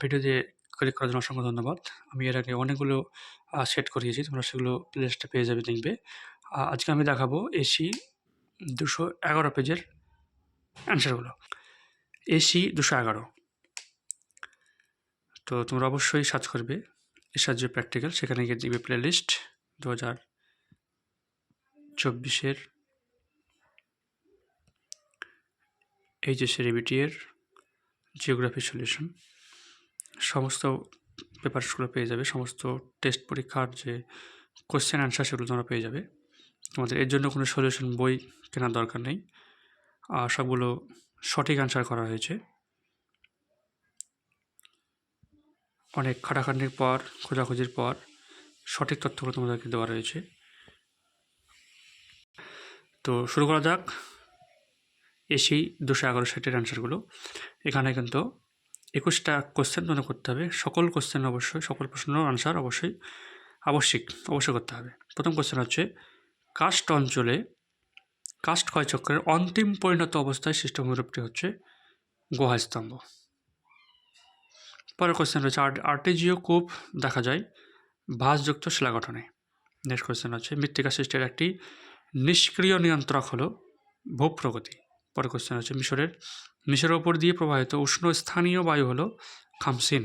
ভিডিওতে ক্লিক করার জন্য অসংখ্য ধন্যবাদ। আমি এর আগে অনেকগুলো সেট করিয়েছি, তোমরা সেগুলো প্লেলিস্টে পেয়ে যাবে দেখবে। আজকে আমি দেখাবো এসি দুশো এগারো পেজের অ্যান্সারগুলো এসি দুশো এগারো। তো তোমরা অবশ্যই সার্চ করবে এসার যে প্র্যাকটিক্যাল সেখানে গিয়ে দেখবে প্লে লিস্ট দু হাজার চব্বিশের। এইচএসসি রিবিটি এর জিওগ্রাফি সলিউশন সমস্ত পেপারসগুলো পেয়ে যাবে, সমস্ত টেস্ট পরীক্ষার যে কোশ্চেন অ্যান্সার সেগুলো তোমরা পেয়ে যাবে। তোমাদের এর জন্য কোনো সলিউশন বই কেনার দরকার নেই। আর সবগুলো সঠিক অ্যান্সার করা হয়েছে। অনেক খাটাখাটনির পর, খোঁজাখুঁজির পর সঠিক তথ্যগুলো তোমাদেরকে দেওয়া রয়েছে। তো শুরু করা যাক। এসি দুশো এগারো সেটের অ্যান্সারগুলো এখানে কিন্তু একুশটা কোশ্চেন তোমাদের করতে হবে। সকল কোশ্চেন অবশ্যই, সকল প্রশ্নের আনসার অবশ্যই আবশ্যিক, অবশ্যই করতে হবে। প্রথম কোশ্চেন হচ্ছে কাস্ট অঞ্চলে কাস্ট ক্ষয়চক্রের অন্তিম পরিণত অবস্থায় সৃষ্ট ভূমিরূপটি হচ্ছে গুহাস্তম্ভ। পরের কোশ্চেন রয়েছে, আর্ট আর্টিজিও কূপ দেখা যায় ভাঁজযুক্ত শিলা গঠনে। নেক্সট কোশ্চেন হচ্ছে, মৃত্তিকা সৃষ্টির একটি নিষ্ক্রিয় নিয়ন্ত্রক হলো ভূপ্রগতি পরের কোশ্চেন হচ্ছে, মিশরের মিশরের ওপর দিয়ে প্রবাহিত উষ্ণ স্থানীয় বায়ু হলো খামসিন।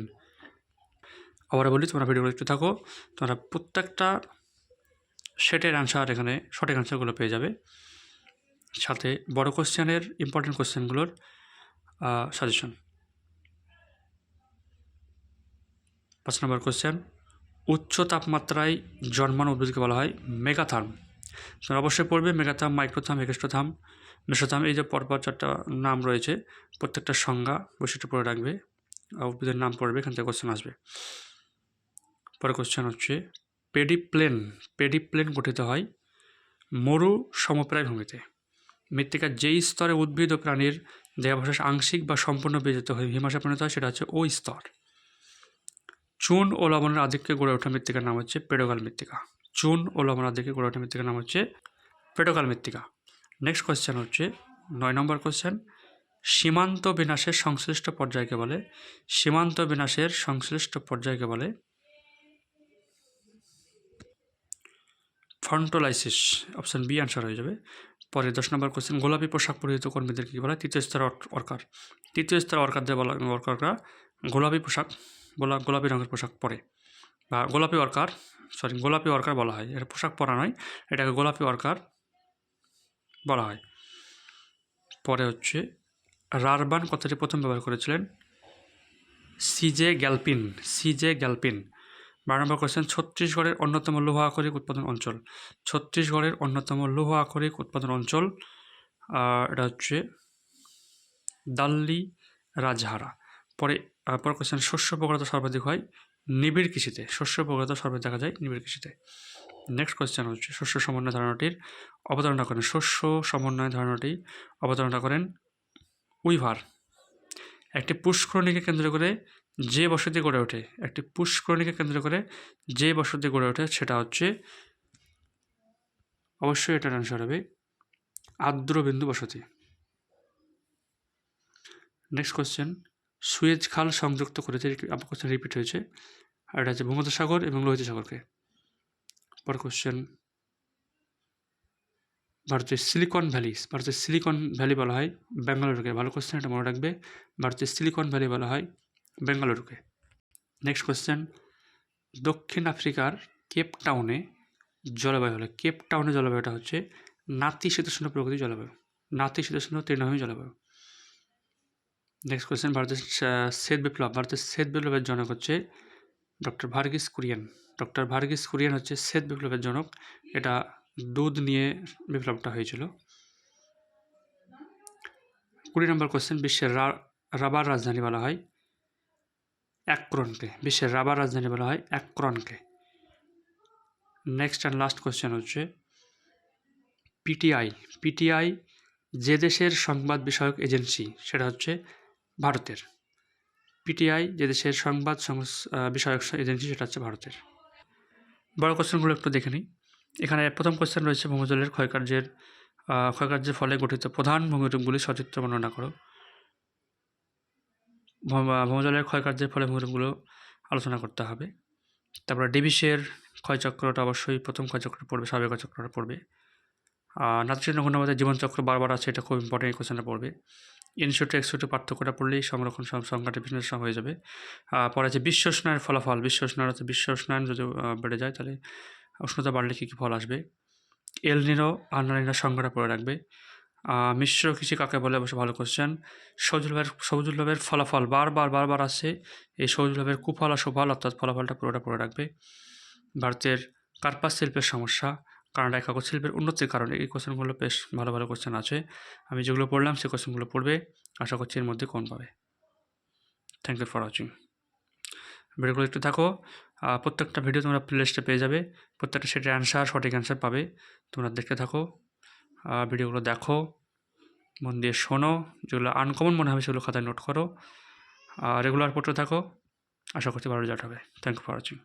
আবার বলি, তোমরা ভিডিওগুলো একটু থাকো। তোমরা প্রত্যেকটা সেটের অ্যান্সার এখানে, সঠিক অ্যান্সারগুলো পেয়ে যাবে। সাথে বড় কোশ্চেনের ইম্পর্টেন্ট কোশ্চেনগুলোর সাজেশন পাঁচ নম্বর কোশ্চেন উচ্চ তাপমাত্রায় জন্মানো উদ্ভিদকে বলা হয় মেগাথার্ম তোমরা অবশ্যই পড়বে মেগাথাম, মাইক্রোথাম একেস্টোথাম মেসোথাম, এই যে পরপর চারটা নাম রয়েছে, প্রত্যেকটা সংজ্ঞা বৈশিষ্ট্য পড়ে রাখবে উদ্ভিদের নাম পড়বে, এখান থেকে কোশ্চেন আসবে। পরে কোশ্চেন হচ্ছে, পেডিপ্লেন পেডিপ্লেন গঠিত হয় মরু সমপ্রায় ভূমিতে। মৃত্তিকার যেই স্তরে উদ্ভিদ ও প্রাণীর দেহাবশেষ আংশিক বা সম্পূর্ণ বেজিত হয়ে হিমাশে পরিণত হয়, সেটা হচ্ছে ওই স্তর। চুন ও লবণের আধিক্যে গড়ে ওঠা মৃত্তিকার নাম হচ্ছে পেডোগাল মৃত্তিকা। চুন ও লবণ আধিক্যে গড়ে মৃত্তিকার নাম হচ্ছে পেডোগাল মৃত্তিকা। নেক্সট কোয়েশ্চেন হচ্ছে, নয় নম্বর কোয়েশ্চেন সীমান্ত বিনাশের সংশ্লিষ্ট পর্যায়কে বলে? সীমান্ত বিনাশের সংশ্লিষ্ট পর্যায়কে বলে? ফন্টোলাইসিস অপশান বি অ্যান্সার হয়ে যাবে। পরে দশ নম্বর কোশ্চেন গোলাপি পোশাক পরিহিত কর্মীদের কী বলা? তৃতীয় স্তর অর্কার। তৃতীয় স্তর অর্কারদের বলা ওয়ার্কাররা গোলাপি পোশাক, গোলা গোলাপি রঙের পোশাক পরে। বা গোলাপি ওয়ার্কার সরি, গোলাপি ওয়ার্কার বলা হয়। এটা পোশাক পরা নয়, এটাকে গোলাপি ওয়ার্কার বলা হয়। পরে হচ্ছে, রারবান কথাটি প্রথম ব্যবহার করেছিলেন সিজে গ্যালপিন সিজে গ্যালপিন। বারো নম্বর কোয়েশ্চেন ছত্তিশগড়ের অন্যতম লৌহ আকরিক উৎপাদন অঞ্চল। ছত্তিশগড়ের অন্যতম লৌহ আকরিক উৎপাদন অঞ্চল এটা হচ্ছে দাল্লি রাজহারা। পরে পরে কোয়েশ্চেন শস্য প্রকারতা সর্বাধিক হয়। নিবিড় কৃষিতে, শস্য প্রকারতা সর্বে দেখা যায় নিবিড় কৃষিতে। নেক্সট কোয়েশ্চেন হচ্ছে, শস্য সমন্বয় ধারণাটির অবতারণা করেন। শস্য সমন্বয় ধারণাটি অবতারণা করেন উইভার। একটি পুষ্করণীকে কেন্দ্র করে যে বসতি গড়ে ওঠে, একটি পুষ্করণীকে কেন্দ্র করে যে বসতি গড়ে ওঠে, সেটা হচ্ছে অবশ্যই এটার অ্যান্সার হবে আর্দ্রবিন্দু বসতি। নেক্সট কোয়েশ্চেন সুয়েজ খাল সংযুক্ত করেছে। আপনার কোশ্চেন রিপিট হয়েছে। আর এটা হচ্ছে ভূমধ্যসাগর এবং লোহিত সাগরকে। পর কোশ্চেন ভারতের সিলিকন ভ্যালি, ভারতের সিলিকন ভ্যালি বলা হয় বেঙ্গালুরুকে ভালো কোশ্চেন এটা মনে রাখবে। ভারতের সিলিকন ভ্যালি বলা হয় বেঙ্গালুরুকে নেক্সট কোশ্চেন দক্ষিণ আফ্রিকার কেপ টাউনে জলবায়ু হলো কেপ টাউনে জলবায়ুটা হচ্ছে নাতিশীতোষ্ণ প্রকৃতির জলবায়ু। নাতিশীতোষ্ণ তৃণভূমি জলবায়ু। নেক্সট কোয়েশ্চেন ভারতের শ্বেত বিপ্লব ভারতের শ্বেত বিপ্লবের জনক হচ্ছে ডক্টর ভার্গিস কুরিয়ান ডক্টর ভার্গিস কুরিয়ান হচ্ছে শ্বেত বিপ্লবের জনক এটা দুধ নিয়ে বিপ্লবটা হয়েছিল। কুড়ি নম্বর কোয়েশ্চেন বিশ্বের রাবার রাজধানী বলা হয় অ্যাক্রনকে বিশ্বের রাবার রাজধানী বলা হয় অ্যাক্রনকে নেক্সট অ্যান্ড লাস্ট কোয়েশ্চেন হচ্ছে পিটিআই পিটিআই যে দেশের সংবাদ বিষয়ক এজেন্সি, সেটা হচ্ছে ভারতের। পিটিআই যে দেশের সংবাদ বিষয়ক এজেন্সি সেটা হচ্ছে ভারতের। বড় কোশ্চেনগুলো একটু দেখে নিই। এখানে প্রথম কোশ্চেন রয়েছে ভূমজলের ক্ষয়কার্যের ক্ষয়কার্যের ফলে গঠিত প্রধান ভূমিরূপগুলি সচিত্র বর্ণনা করো। ভৌম- ভৌমজলের ক্ষয়কার্যের ফলে ভূমিরূপগুলো আলোচনা করতে হবে। তারপরে ডেভিসের ক্ষয়চক্রটা অবশ্যই প্রথম ক্ষয়চক্র পড়বে স্বাভাবিক ক্ষয়চক্রটা পড়বে। নাতিশীর্ণ ঘূর্ণাবাদের জীবনচক্র বারবার আছে, এটা খুব ইম্পর্টেন্ট এই কোশ্চেনটা পড়বে। ইনস্যুটে এক্সুটে পার্থক্যটা পড়লেই সংরক্ষণ সংখ্যাটা বিশ্লেষণ হয়ে যাবে। পরে আছে বিশ্ব উষ্ণায়নের ফলাফল। বিশ্ব উষ্ণায়ন হচ্ছে বিশ্ব উষ্ণায়ন যদি বেড়ে যায় তাহলে উষ্ণতা বাড়লে কী কী ফল আসবে? এল নিরো আলনারিনার সংখ্যাটা পড়ে রাখবে। মিশ্র কৃষি কাকে বলে? অবশ্য ভালো কোশ্চেন সবুজলভের সবুজলভের ফলাফল বারবার বারবার আসছে। এই সবুজলভের কুফল আর সুফল অর্থাৎ ফলাফলটা পুরোটা পড়ে রাখবে। ভারতের কার্পাস শিল্পের সমস্যা। কানাডায় কাগজ শিল্পের উন্নতির কারণে এই কোশ্চেনগুলো বেশ ভালো ভালো কোশ্চেন আছে। আমি যেগুলো পড়লাম সেই কোশ্চেনগুলো পড়বে। আশা করছি এর মধ্যে কোন পাবে। থ্যাংক ইউ ফর ওয়াচিং ভিডিওগুলো একটু থাকো প্রত্যেকটা ভিডিও তোমরা প্লেলিস্টে পেয়ে যাবে। প্রত্যেকটা সেটের অ্যান্সার সঠিক অ্যান্সার পাবে। তোমরা দেখতে থাকো। ভিডিওগুলো দেখো। মন দিয়ে শোনো। যেগুলো আনকমন মনে হবে সেগুলো খাতায় নোট করো। রেগুলার পড়তে থাকো। আশা করছি ভালো রেজাল্ট হবে। Thank you for watching